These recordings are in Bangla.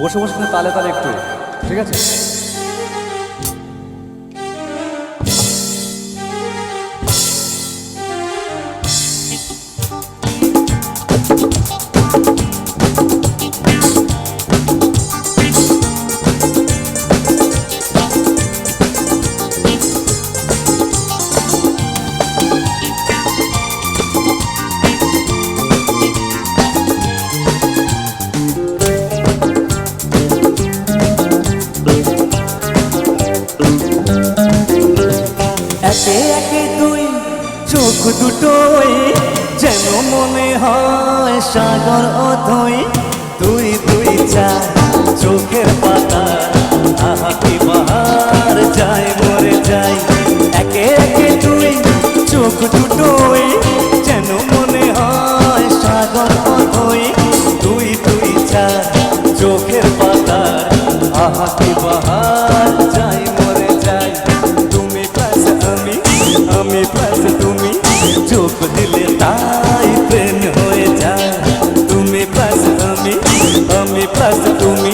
বসে বসে তালে তালে একটু ঠিক আছে? একে একে দুই চোখ দুটোই যেন মনে হয় সাগর অথই তুই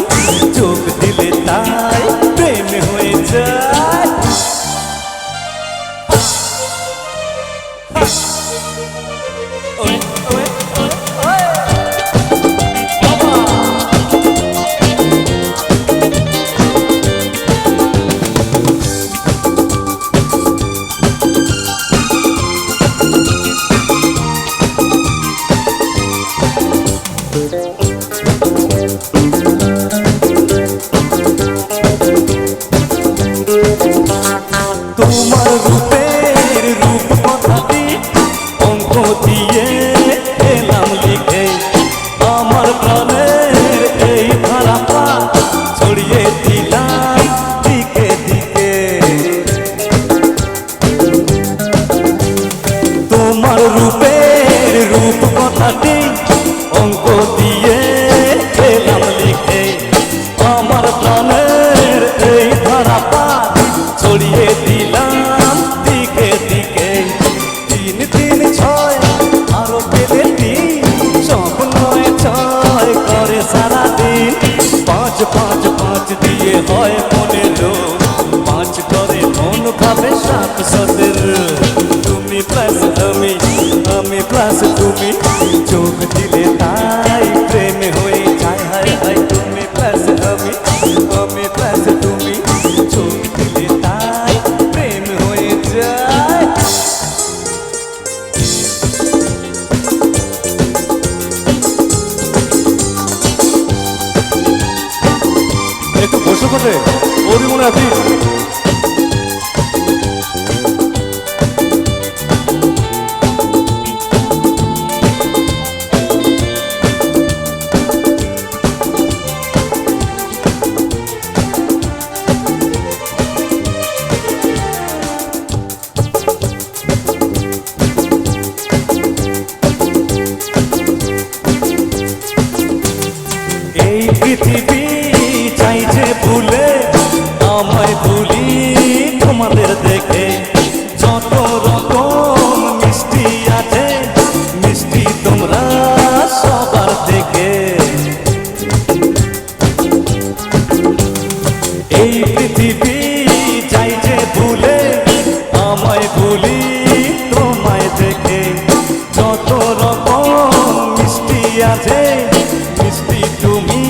তুমি চোখ দিলে তাই প্রেম হয়ে যায় ওই, ওই, সতেরো তুমি প্লাস আমি আমি প্লাস তুমি। চোখ দিলে তাই প্রেম হয়ে যায়। হায় হায়, তুমি প্লাস আমি আমি প্লাস তুমি। চোখ দিলে তাই প্রেম হয়ে যায়। একটু বসে বসে ওরই মনে আছে। মিষ্টি তুমি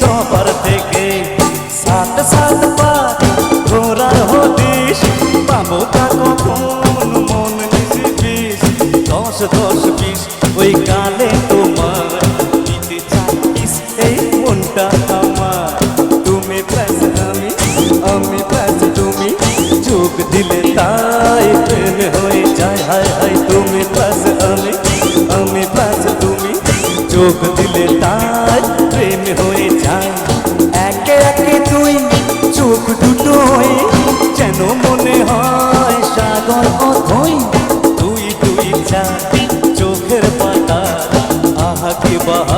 সবার থেকে। সাত সাত পার ঘোরার হদিস পাবো তা কখন? মন নিশিবিস দশ দশ বিশ ওই কালে তোমার। মনটা আমার। তুমি আমি আমি তুমি। চোখ দিলে চোখ দিলে তার প্রেম হয়ে যায়। একে একে তুই চোখ দুটোই যেন মনে হয় সাগর অথই। তুই তুই চা চোখের পাতা, আহা কি বাহার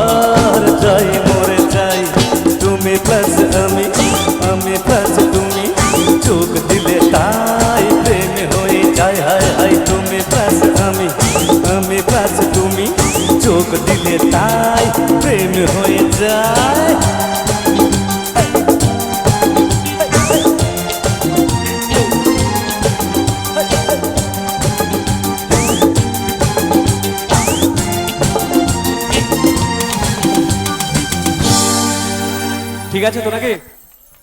যায় হয়ে যায়। ঠিক আছে তো নাকি